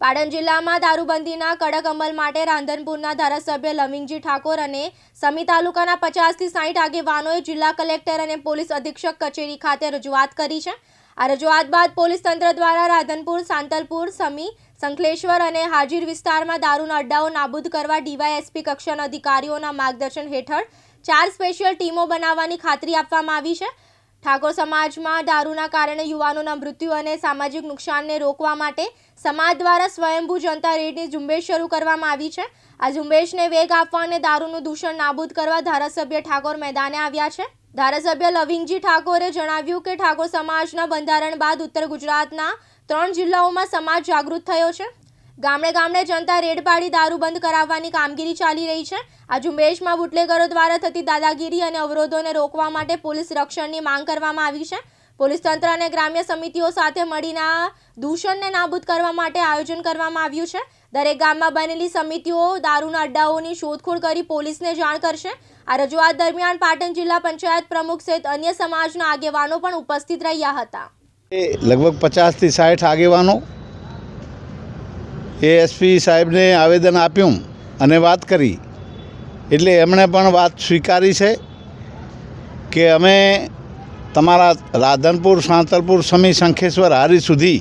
પાટણ જિલ્લામાં દારૂબંધીના કડક અમલ માટે રાંધનપુરના ધારાસભ્ય લવિંગજી ઠાકોર અને સમી તાલુકાના પચાસથી સાઠ આગેવાનોએ જિલ્લા કલેક્ટર અને પોલીસ અધિક્ષક કચેરી ખાતે રજૂઆત કરી છે. આ રજૂઆત બાદ પોલીસ તંત્ર દ્વારા રાધનપુર, સાંતલપુર, સમી, સંખલેશ્વર અને હાજીર વિસ્તારમાં દારૂના અડ્ડાઓ નાબૂદ કરવા ડીવાયએસપી કક્ષાના અધિકારીઓના માર્ગદર્શન હેઠળ ચાર સ્પેશિયલ ટીમો બનાવવાની ખાતરી આપવામાં આવી છે. ઠાકોર સમાજમાં દારૂના કારણે યુવાનોના મૃત્યુ અને સામાજિક નુકસાનને રોકવા માટે સમાજ દ્વારા સ્વયંભૂ જનતા રેડની ઝુંબેશ શરૂ કરવામાં આવી છે. આ ઝુંબેશને વેગ આપવા અને દારૂનું દૂષણ નાબૂદ કરવા ધારાસભ્ય ઠાકોર મેદાને આવ્યા છે. ધારાસભ્ય લવિંગજી ઠાકોરે જણાવ્યું કે ઠાકોર સમાજના બંધારણ બાદ ઉત્તર ગુજરાતના ત્રણ જિલ્લાઓમાં સમાજ જાગૃત થયો છે. ગામડે ગામડે જનતા રેડ પાડી દારૂ બંધ કરાવવાની કામગીરી ચાલી રહી છે. આ ઝુંબેશમાં બુટલેગરો દ્વારા થતી દાદાગીરી અને અવરોધોને રોકવા માટે પોલીસ રક્ષણની માંગ કરવામાં આવી છે. પોલીસ તંત્ર અને ગ્રામ્ય સમિતિઓ સાથે મળીને આ દૂષણને નાબૂદ કરવા માટે આયોજન કરવામાં આવ્યું છે. દરેક ગામમાં બનેલી સમિતિઓ દારૂના અડ્ડાઓની શોધખોળ કરી પોલીસને જાણ કરશે. આ રજૂઆત દરમિયાન પાટણ જિલ્લા પંચાયત પ્રમુખ સહિત અન્ય સમાજના આગેવાનો પણ ઉપસ્થિત રહ્યા હતા. લગભગ પચાસથી સાઠ આગેવાનો એએસપી સાહેબને આવેદન આપ્યું અને વાત કરી. એટલે એમણે પણ વાત સ્વીકારી છે કે અમે તમારા રાધનપુર, સાંતલપુર, સમી શંખેશ્વર હારી સુધી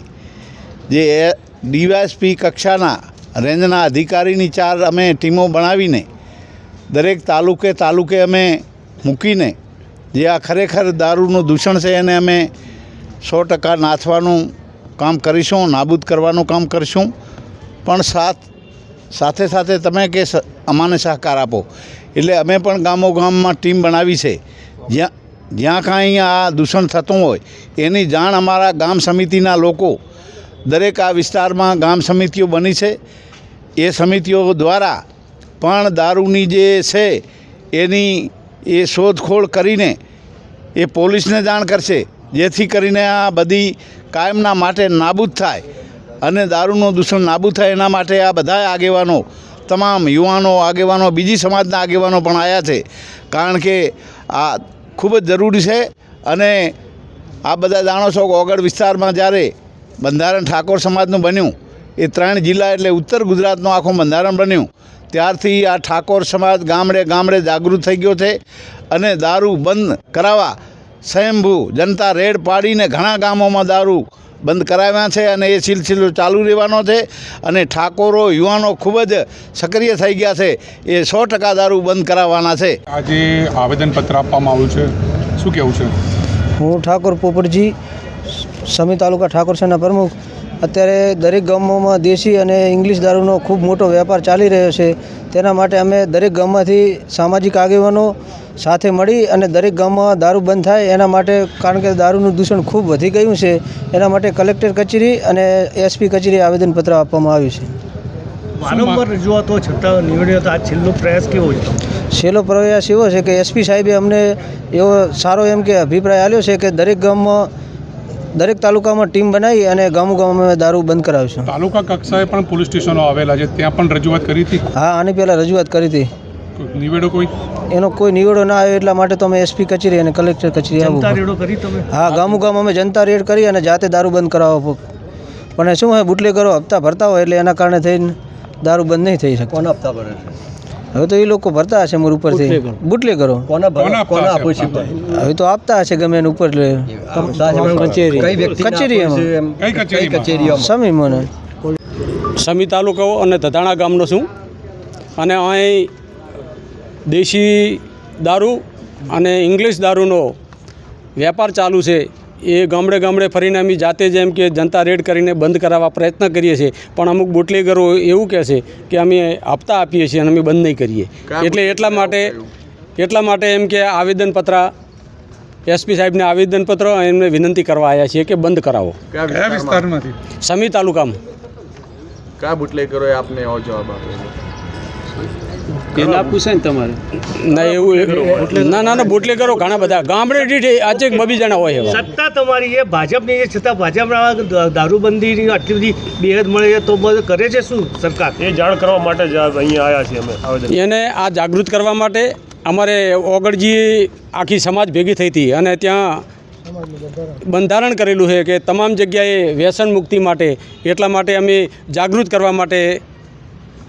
જે ડીવાયએસપી કક્ષાના રેન્જના અધિકારીની ચાર અમે ટીમો બનાવીને દરેક તાલુકે તાલુકે અમે મૂકીને જે આ ખરેખર દારૂનું દૂષણ છે એને અમે સો ટકા નાથવાનું કામ કરીશું, નાબૂદ કરવાનું કામ કરીશું. પણ સાથ સાથે સાથે તમે કે અમાને સહકાર આપો. એટલે અમે પણ ગામો ગામમાં ટીમ બનાવી છે. જ્યાં જ્યાં કાંઈ આ દૂષણ થતું હોય, એની જાણ અમારા ગામ સમિતિના લોકો, દરેક આ વિસ્તારમાં ગામ સમિતિઓ બની છે. એ સમિતિઓ દ્વારા પણ દારૂની જે છે, એની એ શોધખોળ કરીને એ પોલીસને જાણ કરશે. જેથી કરીને આ બધી કાયમના માટે નાબૂદ થાય. અને દારૂનું દૂષણ નાબૂદ થાય એના માટે આ બધા આગેવાનો, તમામ યુવાનો આગેવાનો, બીજી સમાજના આગેવાનો પણ આવ્યા છે. કારણ કે આ ખૂબ જ જરૂરી છે અને આ બધા જાણો છો કે ઓગળ વિસ્તારમાં જ્યારે બંધારણ ઠાકોર સમાજનું બન્યું, એ ત્રણ જિલ્લા એટલે ઉત્તર ગુજરાતનું આખું બંધારણ બન્યું, ત્યારથી આ ઠાકોર સમાજ ગામડે ગામડે જાગૃત થઈ ગયો છે અને દારૂ બંધ કરાવવા સ્વયંભૂ જનતા રેડ પાડીને ઘણા ગામોમાં દારૂ બંધ કરાવ્યા છે અને એ સિલસિલો ચાલુ રહેવાનો છે અને ઠાકોરો યુવાનો ખૂબ જ સક્રિય થઈ ગયા છે. એ સો ટકા દારૂ બંધ કરાવવાના છે. આજે આવેદનપત્ર આપવામાં આવ્યું છે. શું કહેવું છે? હું ઠાકોર પોપટજી સમી તાલુકા ઠાકોર સેના પ્રમુખ. અત્યારે દરેક ગામોમાં દેશી અને ઇંગ્લિશ દારૂનો ખૂબ મોટો વેપાર ચાલી રહ્યો છે. તેના માટે અમે દરેક ગામમાંથી સામાજિક આગેવાનો સાથે મળી અને દરેક ગામમાં દારૂ બંધ થાય એના માટે કારણ કે દારૂનું દૂષણ ખૂબ વધી ગયું છે એના માટે કલેક્ટર કચેરી અને એસપી કચેરી આવેદનપત્ર આપવામાં આવ્યું છે. વારંવાર રજૂઆતો છતાં નિવડ્યો તો આ છેલ્લો પ્રયાસ કેવો છે? છેલ્લો પ્રયાસ એવો છે કે એસપી સાહેબે અમને એવો સારો એમ કે અભિપ્રાય આપ્યો છે કે દરેક ગામમાં દરેક તાલુકામાં ટીમ બનાવી અને ગામો ગામમાં અમે દારૂ બંધ કરાવીશું. તાલુકા કક્ષાએ પણ પોલીસ સ્ટેશનો આવેલા છે ત્યાં પણ રજૂઆત કરી હતી? હા આની પહેલાં રજૂઆત કરી હતી. નિવેડો કોઈ? એનો કોઈ નિવેડો ના આવ્યો એટલા માટે તો અમે એસપી કચેરી અને કલેક્ટર કચેરી જનતા આવવું રેડો કરી તમે? હા ગામો ગામ અમે જનતા રેડ કરી અને જાતે દારૂ બંધ કરાવો પણ શું હોય બુટલેગરો હપ્તા ભરતા હોય એટલે એના કારણે થઈને દારૂ બંધ નહીં થઈ શકે કોના હપ્તા ભરે છે? હવે તો એ લોકો ભરતા હશે મોર ઉપરથી. બુટલેગરો. કોના કોના આપતા હશે? હપ્તા? હવે તો આપતા હશે ગમે એને ઉપર લે કચેરી. કઈ કચેરી એમાં? કઈ કચેરીમાં? સમી મને. સમી તાલુકો અને ધધાણા ગામનો છું. અને અહીં દેશી દારૂ અને ઇંગ્લિશ દારૂનો વેપાર ચાલુ છે. એ ગામડે ગામડે ફરીને અમે જાતે જ એમ કે જનતા રેડ કરીને બંધ કરાવવા પ્રયત્ન કરીએ છીએ. પણ અમુક બુટલેગરો એવું કહે છે કે અમે હપ્તા આપીએ છીએ અને અમે બંધ નહીં કરીએ. એટલે એટલા માટે એટલા માટે એમ કે આવેદનપત્ર એસપી સાહેબને આવેદનપત્ર એમને વિનંતી કરવા આવ્યા છીએ કે બંધ કરાવો. કયા વિસ્તારમાંથી? સમી તાલુકામાં. કયા બુટલેગરોએ આપને એવો જવાબ આપ્યો? ના એવું ના ના ના બુટલેગરો ઘણા બધા. ગામડે દીઠ આજે બબી જણા હોય એવા. સત્તા તમારી એ ભાજપની છે છતાં ભાજપના દારૂબંધીની આટલી બધી બેહદ મળે છે તો બધું કરે છે શું સરકાર? એ જાણ કરવા માટે જ અહીંયા આવ્યા છીએ અમે આવેદન. એને આ જાગૃત કરવા માટે અમારે ઓગળજી આખી સમાજ ભેગી થઈ હતી અને ત્યાં બંધારણ કરેલું છે કે તમામ જગ્યાએ વ્યસન મુક્તિ માટે એટલા માટે અમે જાગૃત કરવા માટે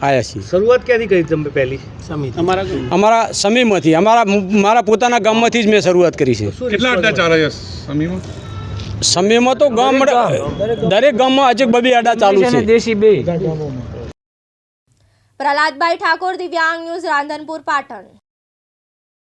આવ્યા છીએ. શરૂઆત ક્યાંથી કરી તમે પહેલી? અમારા સમીમાંથી અમારા મારા પોતાના ગામમાંથી જ મેં શરૂઆત કરી છે. કેટલા અડ્ડા ચાલે છે સમીમાં સમયમાં તો ગામ દરેક ગામમાં આજે બબી આડા ચાલુ છે. પ્રહલાદભાઈ ઠાકોર દિવ્યાંગ ન્યૂઝ રાંધનપુર પાટણ.